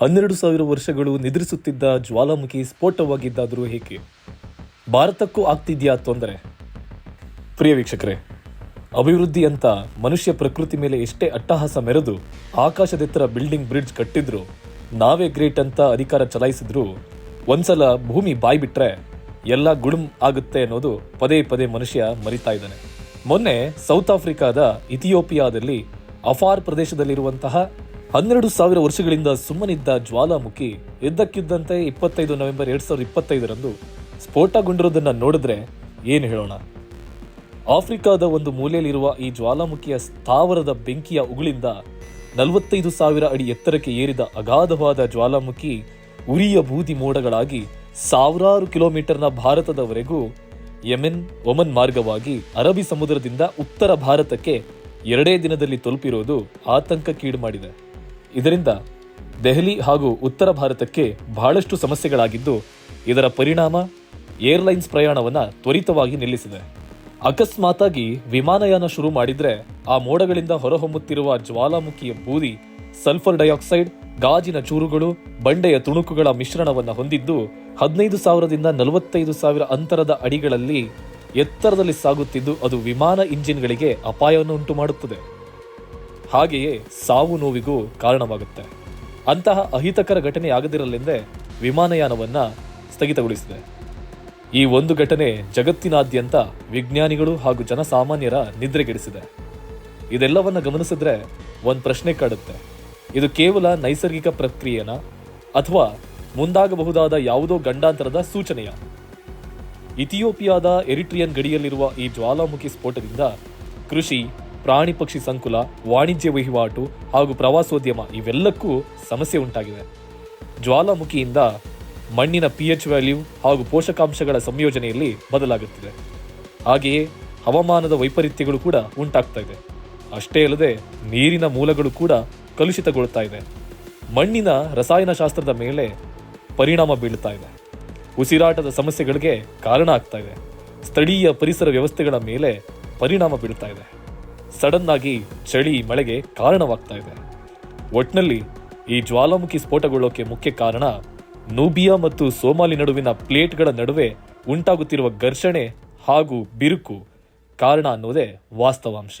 ಹನ್ನೆರಡು ಸಾವಿರ ವರ್ಷಗಳು ನಿದ್ರಿಸುತ್ತಿದ್ದ ಜ್ವಾಲಾಮುಖಿ ಸ್ಫೋಟವಾಗಿದ್ದಾದರೂ ಹೇಗೆ ಭಾರತಕ್ಕೂ ಆಗ್ತಿದೆಯಾ ತೊಂದರೆ? ಪ್ರಿಯ ವೀಕ್ಷಕರೇ, ಅಭಿವೃದ್ಧಿ ಅಂತ ಮನುಷ್ಯ ಪ್ರಕೃತಿ ಮೇಲೆ ಎಷ್ಟೇ ಅಟ್ಟಹಾಸ ಮೆರೆದು ಆಕಾಶದೆತ್ತರ ಬಿಲ್ಡಿಂಗ್ ಬ್ರಿಡ್ಜ್ ಕಟ್ಟಿದ್ರು, ನಾವೇ ಗ್ರೇಟ್ ಅಂತ ಅಧಿಕಾರ ಚಲಾಯಿಸಿದ್ರು, ಒಂದ್ಸಲ ಭೂಮಿ ಬಾಯ್ಬಿಟ್ರೆ ಎಲ್ಲ ಗುಳುಮ್ ಆಗುತ್ತೆ ಅನ್ನೋದು ಪದೇ ಪದೇ ಮನುಷ್ಯ ಮರಿತಾ ಇದ್ದಾನೆ. ಮೊನ್ನೆ ಸೌತ್ ಆಫ್ರಿಕಾದ ಇಥಿಯೋಪಿಯಾದಲ್ಲಿ ಅಫಾರ್ ಪ್ರದೇಶದಲ್ಲಿರುವಂತಹ ಹನ್ನೆರಡು ಸಾವಿರ ವರ್ಷಗಳಿಂದ ಸುಮ್ಮನಿದ್ದ ಜ್ವಾಲಾಮುಖಿ ಇದ್ದಕ್ಕಿದ್ದಂತೆ ಇಪ್ಪತ್ತೈದು ನವೆಂಬರ್ ಎರಡ್ ಸಾವಿರದ ಇಪ್ಪತ್ತೈದರಂದು ಸ್ಫೋಟಗೊಂಡಿರೋದನ್ನ ನೋಡಿದ್ರೆ ಏನು ಹೇಳೋಣ? ಆಫ್ರಿಕಾದ ಒಂದು ಮೂಲೆಯಲ್ಲಿರುವ ಈ ಜ್ವಾಲಾಮುಖಿಯ ಸ್ಥಾವರದ ಬೆಂಕಿಯ ಉಗುಳಿಂದ ನಲವತ್ತೈದು ಸಾವಿರ ಅಡಿ ಎತ್ತರಕ್ಕೆ ಏರಿದ ಅಗಾಧವಾದ ಜ್ವಾಲಾಮುಖಿ ಉರಿಯ ಬೂದಿ ಮೋಡಗಳಾಗಿ ಸಾವಿರಾರು ಕಿಲೋಮೀಟರ್ನ ಭಾರತದವರೆಗೂ ಯಮೆನ್, ಒಮನ್ ಮಾರ್ಗವಾಗಿ ಅರಬ್ಬಿ ಸಮುದ್ರದಿಂದ ಉತ್ತರ ಭಾರತಕ್ಕೆ ಎರಡೇ ದಿನದಲ್ಲಿ ತಲುಪಿರೋದು ಆತಂಕಕ್ಕೀಡು ಮಾಡಿದೆ. ಇದರಿಂದ ದೆಹಲಿ ಹಾಗೂ ಉತ್ತರ ಭಾರತಕ್ಕೆ ಬಹಳಷ್ಟು ಸಮಸ್ಯೆಗಳಾಗಿದ್ದು, ಇದರ ಪರಿಣಾಮ ಏರ್ಲೈನ್ಸ್ ಪ್ರಯಾಣವನ್ನು ತ್ವರಿತವಾಗಿ ನಿಲ್ಲಿಸಿದೆ. ಅಕಸ್ಮಾತಾಗಿ ವಿಮಾನಯಾನ ಶುರು ಮಾಡಿದರೆ ಆ ಮೋಡಗಳಿಂದ ಹೊರಹೊಮ್ಮುತ್ತಿರುವ ಜ್ವಾಲಾಮುಖಿಯ ಬೂದಿ, ಸಲ್ಫರ್ ಡೈಆಕ್ಸೈಡ್, ಗಾಜಿನ ಚೂರುಗಳು, ಬಂಡೆಯ ತುಣುಕುಗಳ ಮಿಶ್ರಣವನ್ನು ಹೊಂದಿದ್ದು, ಹದಿನೈದು ಸಾವಿರದಿಂದ ನಲವತ್ತೈದು ಸಾವಿರ ಅಂತರದ ಅಡಿಗಳಲ್ಲಿ ಎತ್ತರದಲ್ಲಿ ಸಾಗುತ್ತಿದ್ದು, ಅದು ವಿಮಾನ ಇಂಜಿನ್ಗಳಿಗೆ ಅಪಾಯವನ್ನು ಉಂಟು ಮಾಡುತ್ತದೆ ಹಾಗೆಯೇ ಸಾವು ನೋವಿಗೂ ಕಾರಣವಾಗುತ್ತೆ. ಅಂತಹ ಅಹಿತಕರ ಘಟನೆ ಆಗದಿರಲೆಂದೇ ವಿಮಾನಯಾನವನ್ನು ಸ್ಥಗಿತಗೊಳಿಸಿದೆ. ಈ ಒಂದು ಘಟನೆ ಜಗತ್ತಿನಾದ್ಯಂತ ವಿಜ್ಞಾನಿಗಳು ಹಾಗೂ ಜನಸಾಮಾನ್ಯರ ನಿದ್ರೆಗೆಡಿಸಿದೆ. ಇದೆಲ್ಲವನ್ನು ಗಮನಿಸಿದ್ರೆ ಒಂದು ಪ್ರಶ್ನೆ ಕಾಡುತ್ತೆ. ಇದು ಕೇವಲ ನೈಸರ್ಗಿಕ ಪ್ರಕ್ರಿಯೆನ? ಅಥವಾ ಮುಂದಾಗಬಹುದಾದ ಯಾವುದೋ ಗಂಡಾಂತರದ ಸೂಚನೆಯ? ಇಥಿಯೋಪಿಯಾದ ಎರಿಟ್ರಿಯನ್ ಗಡಿಯಲ್ಲಿರುವ ಈ ಜ್ವಾಲಾಮುಖಿ ಸ್ಫೋಟದಿಂದ ಕೃಷಿ ಪ್ರಾಣಿ ಪಕ್ಷಿ ಸಂಕುಲ, ವಾಣಿಜ್ಯ ವಹಿವಾಟು ಹಾಗೂ ಪ್ರವಾಸೋದ್ಯಮ ಇವೆಲ್ಲಕ್ಕೂ ಸಮಸ್ಯೆ ಉಂಟಾಗಿದೆ ಜ್ವಾಲಾಮುಖಿಯಿಂದ ಮಣ್ಣಿನ ಪಿ ಎಚ್ ವ್ಯಾಲ್ಯೂ ಹಾಗೂ ಪೋಷಕಾಂಶಗಳ ಸಂಯೋಜನೆಯಲ್ಲಿ ಬದಲಾಗುತ್ತಿದೆ. ಹಾಗೆಯೇ ಹವಾಮಾನದ ವೈಪರೀತ್ಯಗಳು ಕೂಡ ಉಂಟಾಗ್ತಾ ಇದೆ. ಅಷ್ಟೇ ಅಲ್ಲದೆ ನೀರಿನ ಮೂಲಗಳು ಕೂಡ ಕಲುಷಿತಗೊಳ್ತಾ ಇದೆ. ಮಣ್ಣಿನ ರಸಾಯನಶಾಸ್ತ್ರದ ಮೇಲೆ ಪರಿಣಾಮ ಬೀಳ್ತಾ ಇದೆ. ಉಸಿರಾಟದ ಸಮಸ್ಯೆಗಳಿಗೆ ಕಾರಣ ಆಗ್ತಾ ಇದೆ. ಸ್ಥಳೀಯ ಪರಿಸರ ವ್ಯವಸ್ಥೆಗಳ ಮೇಲೆ ಪರಿಣಾಮ ಬೀಳ್ತಾ ಇದೆ. ಸಡನ್ ಆಗಿ ಚಳಿ, ಮಳೆಗೆ ಕಾರಣವಾಗ್ತಾ ಇದೆ. ಒಟ್ನಲ್ಲಿ ಈ ಜ್ವಾಲಾಮುಖಿ ಸ್ಫೋಟಗೊಳ್ಳೋಕೆ ಮುಖ್ಯ ಕಾರಣ ನೂಬಿಯಾ ಮತ್ತು ಸೋಮಾಲಿ ನಡುವಿನ ಪ್ಲೇಟ್ಗಳ ನಡುವೆ ಉಂಟಾಗುತ್ತಿರುವ ಘರ್ಷಣೆ ಹಾಗೂ ಬಿರುಕು. ಕಾರಣ ಅನ್ನೋದೇ ವಾಸ್ತವಾಂಶ.